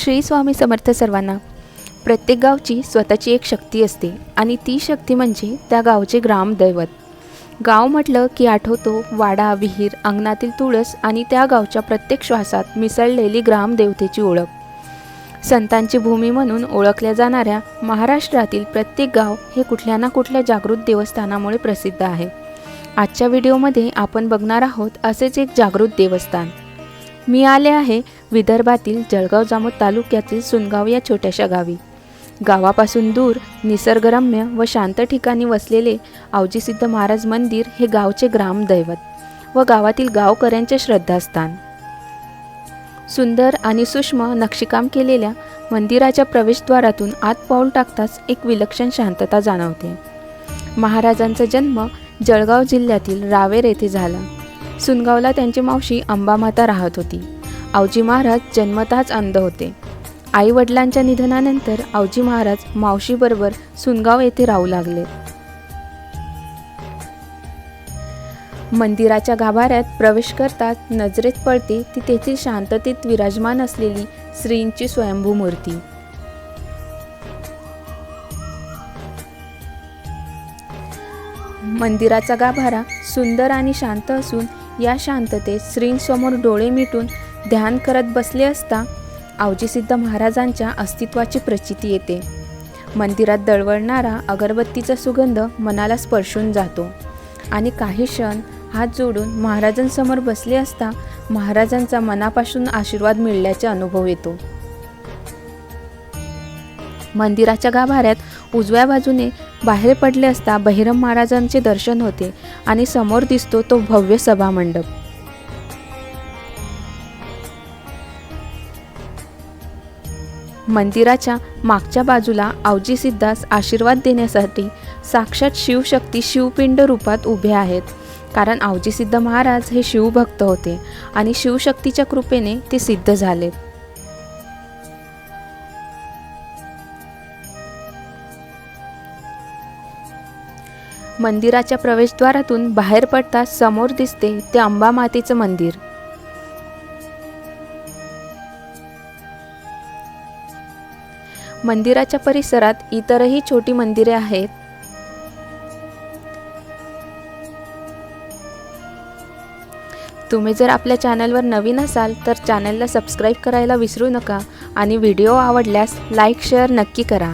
श्री स्वामी समर्थ सर्वांना. प्रत्येक गावची स्वतःची एक शक्ती असते आणि ती शक्ती म्हणजे त्या गावचे ग्रामदैवत. गाव म्हटलं की आठवतो वाडा विहीर अंगणातील तुळस आणि त्या गावच्या प्रत्येक श्वासात मिसळलेली ग्रामदेवतेची ओळख. संतांची भूमी म्हणून ओळखल्या जाणाऱ्या महाराष्ट्रातील प्रत्येक गाव हे कुठल्या ना कुठल्या जागृत देवस्थानामुळे प्रसिद्ध आहे. आजच्या व्हिडिओमध्ये आपण बघणार आहोत असेच एक जागृत देवस्थान. मी आले आहे विदर्भातील जळगाव जामोद तालुक्यातील सुनगाव या छोट्याशा गावी. गावापासून दूर निसर्गरम्य व शांत ठिकाणी वसलेले आवजीसिद्ध महाराज मंदिर हे गावचे ग्रामदैवत व गावातील गावकऱ्यांचे श्रद्धास्थान. सुंदर आणि सूक्ष्म नक्षीकाम केलेल्या मंदिराच्या प्रवेशद्वारातून आत पाऊल टाकताच एक विलक्षण शांतता जाणवते. महाराजांचा जन्म जळगाव जिल्ह्यातील रावेर येथे झाला. सुनगावला त्यांची मावशी अंबामाता राहत होती. आवजी महाराज जन्मतःच अंध होते. आई वडिलांच्या निधनानंतर आवजी महाराज मावशीबरोबर सुनगाव येथे राहू लागले. मंदिराच्या गाभाऱ्यात प्रवेश करताच नजरेत पडते ती तेथील शांततेत विराजमान असलेली श्रींची स्वयंभू मूर्ती. मंदिराचा गाभारा सुंदर आणि शांत असून या शांततेत श्रींसमोर डोळे मिटून ध्यान करत बसले असता आवजीसिद्ध महाराजांच्या अस्तित्वाची प्रचिती येते. मंदिरात दळवळणारा अगरबत्तीचा सुगंध मनाला स्पर्शून जातो आणि काही क्षण हात जोडून महाराजांसमोर बसले असता महाराजांचा मनापासून आशीर्वाद मिळल्याचा अनुभव येतो. मंदिराच्या गाभाऱ्यात उजव्या बाजूने बाहेर पडले असता बहिरम महाराजांचे दर्शन होते आणि समोर दिसतो तो भव्य सभामंडप. मंदिराच्या मागच्या बाजूला आवजी सिद्धास आशीर्वाद देण्यासाठी साक्षात शिवशक्ती शिवपिंड रूपात उभे आहेत. कारण आवजी सिद्ध महाराज हे शिवभक्त होते आणि शिवशक्तीच्या कृपेने ते सिद्ध झालेत मंदिराच्या प्रवेशद्वारातून बाहेर पडताच समोर दिसते ते अंबा मातेचं मंदिर. मंदिराच्या परिसरात इतरही छोटी मंदिरे आहेत. तुम्ही जर आपल्या चॅनलवर नवीन असाल तर चॅनलला सबस्क्राईब करायला विसरू नका आणि व्हिडिओ आवडल्यास लाईक शेअर नक्की करा.